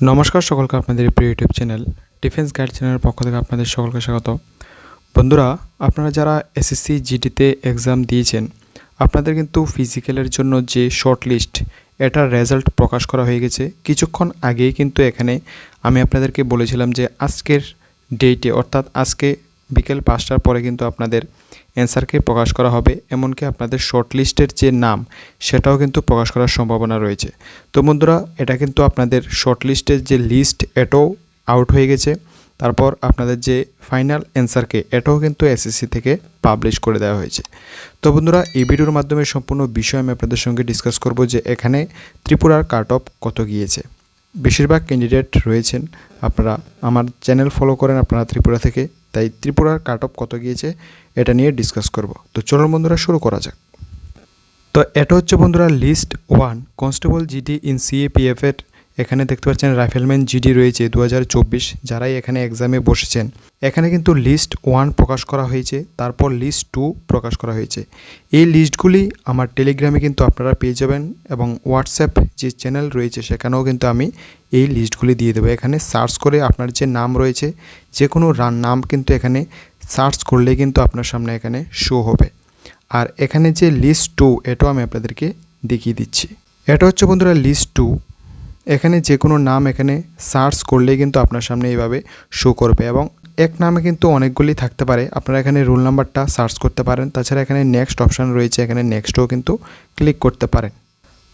নমস্কার সকলকে আপনাদের প্রিয় ইউটিউব চ্যানেল ডিফেন্স গাইড চ্যানেলের পক্ষ থেকে আপনাদের সকলকে স্বাগত। বন্ধুরা, আপনারা যারা এসএসসি জিডিতে এক্সাম দিয়েছেন, আপনাদের কিন্তু ফিজিক্যালের জন্য যে শর্ট লিস্ট এটার রেজাল্ট প্রকাশ করা হয়ে গেছে। কিছুক্ষণ আগেই কিন্তু এখানে আমি আপনাদেরকে বলেছিলাম যে আজকের ডেটে অর্থাৎ আজকে বিকেল পাঁচটার পরে কিন্তু আপনাদের অ্যান্সারকে প্রকাশ করা হবে, এমনকি আপনাদের শর্ট লিস্টের যে নাম, সেটাও কিন্তু প্রকাশ করার সম্ভাবনা রয়েছে। তো বন্ধুরা, এটা কিন্তু আপনাদের শর্ট লিস্টের যে লিস্ট, এটাও আউট হয়ে গেছে। তারপর আপনাদের যে ফাইনাল অ্যান্সারকে, এটাও কিন্তু এসএসসি থেকে পাবলিশ করে দেওয়া হয়েছে। তো বন্ধুরা, এই ভিডিওর মাধ্যমে সম্পূর্ণ বিষয় আমি আপনাদের সঙ্গে ডিসকাস করব যে এখানে ত্রিপুরার কাট অফ কত গিয়েছে। বেশিরভাগ ক্যান্ডিডেট রয়েছেন, আপনারা আমার চ্যানেল ফলো করেন আপনারা ত্রিপুরা থেকে। তাই ত্রিপুরার কাট অফ কত গিয়েছে এটা নিয়ে ডিসকাস করব। তো চলুন বন্ধুরা, শুরু করা যাক। তো এটা হচ্ছে বন্ধুরা list one constable GD in CAPF এর এখানে দেখতে পাচ্ছেন রাইফেলম্যান জিডি রয়েছে দু হাজার চব্বিশ, যারাই এখানে এক্সামে বসেছেন। এখানে কিন্তু লিস্ট ওয়ান প্রকাশ করা হয়েছে, তারপর লিস্ট টু প্রকাশ করা হয়েছে। এই লিস্টগুলি আমার টেলিগ্রামে কিন্তু আপনারা পেয়ে যাবেন এবং হোয়াটসঅ্যাপ যে চ্যানেল রয়েছে সেখানেও কিন্তু আমি এই লিস্টগুলি দিয়ে দেবো। এখানে সার্চ করে আপনার যে নাম রয়েছে যে কোনো রান নাম কিন্তু এখানে সার্চ করলে কিন্তু আপনার সামনে এখানে শো হবে। আর এখানে যে লিস্ট টু এটাও আমি আপনাদেরকে দেখিয়ে দিচ্ছি। এটা হচ্ছে বন্ধুরা লিস্ট টু এখানে যে কোনো নাম এখানে সার্চ করলেই কিন্তু আপনার সামনে এইভাবে শো করবে এবং এক নামে কিন্তু অনেকগুলি থাকতে পারে। আপনারা এখানে রোল নাম্বারটা সার্চ করতে পারেন। তাছাড়া এখানে নেক্সট অপশান রয়েছে। এখানে নেক্সটও কিন্তু ক্লিক করতে পারেন।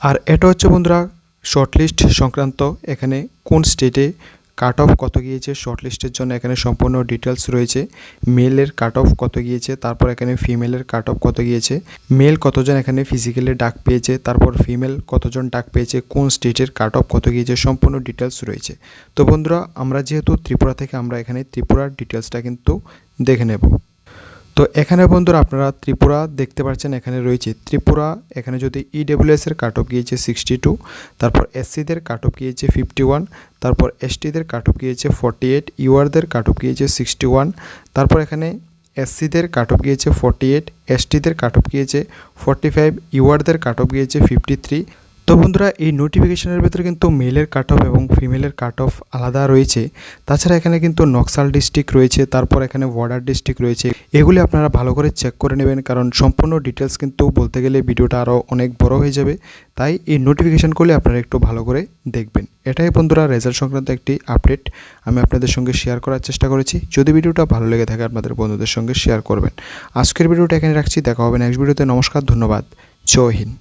আর এটা হচ্ছে বন্ধুরা শর্টলিস্ট সংক্রান্ত এখানে কোন স্টেটে কাট অফ কত গিয়েছে? শর্ট লিস্টের জন্য এখানে সম্পূর্ণ ডিটেলস রয়েছে। মেলের কাট অফ কত গিয়েছে? তারপর এখানে ফিমেলের কাট অফ কত গিয়েছে? মেল কতজন এখানে ফিজিক্যালি ডাক পেয়েছে? তারপর ফিমেল কতজন ডাক পেয়েছে? কোন স্টেটের কাট অফ কত গিয়েছে? সম্পূর্ণ ডিটেলস রয়েছে। তো বন্ধুরা, আমরা যেহেতু ত্রিপুরা থেকে আমরা এখানে ত্রিপুরার ডিটেলসটা কিন্তু দেখে নেব। তো এখানে বন্ধুরা আপনারা ত্রিপুরা দেখতে পাচ্ছেন, এখানে রয়েছে ত্রিপুরা, এখানে যদি ইডব্লিউএস এর কাট অফ গিয়েছে সিক্সটি টু তারপর এসসিদের কাট অফ গিয়েছে ফিফটি ওয়ান তারপর এসটিদের কাট অফ গিয়েছে ফর্টি এইট ইউআরদের কাট অফ গিয়েছে সিক্সটি ওয়ান তারপর এখানে এসসিদের কাট অফ গিয়েছে ফর্টি এইট এসটিদের কাট অফ গিয়েছে ফর্টি ফাইভ ইউআরদের কাট অফ গিয়েছে ফিফটি থ্রি তো বন্ধুরা, এই নোটিফিকেশনের ভেতরে কিন্তু মেলের কাট অফ এবং ফিমেলের কাট অফ আলাদা রয়েছে। তাছাড়া এখানে কিন্তু নকশাল ডিস্ট্রিক্ট রয়েছে, তারপর এখানে বর্ডার ডিস্ট্রিক্ট রয়েছে। এগুলি আপনারা ভালো করে চেক করে নেবেন, কারণ সম্পূর্ণ ডিটেলস কিন্তু বলতে গেলে ভিডিওটা আরও অনেক বড় হয়ে যাবে। তাই এই নোটিফিকেশানগুলি আপনারা একটু ভালো করে দেখবেন। এটাই বন্ধুরা রেজাল্ট সংক্রান্ত একটি আপডেট আমি আপনাদের সঙ্গে শেয়ার করার চেষ্টা করেছি। যদি ভিডিওটা ভালো লেগে থাকে, আপনাদের বন্ধুদের সঙ্গে শেয়ার করবেন। আজকের ভিডিওটা এখানে রাখছি। দেখা হবে নেক্সট ভিডিওতে নমস্কার, ধন্যবাদ। জয় হিন্দ।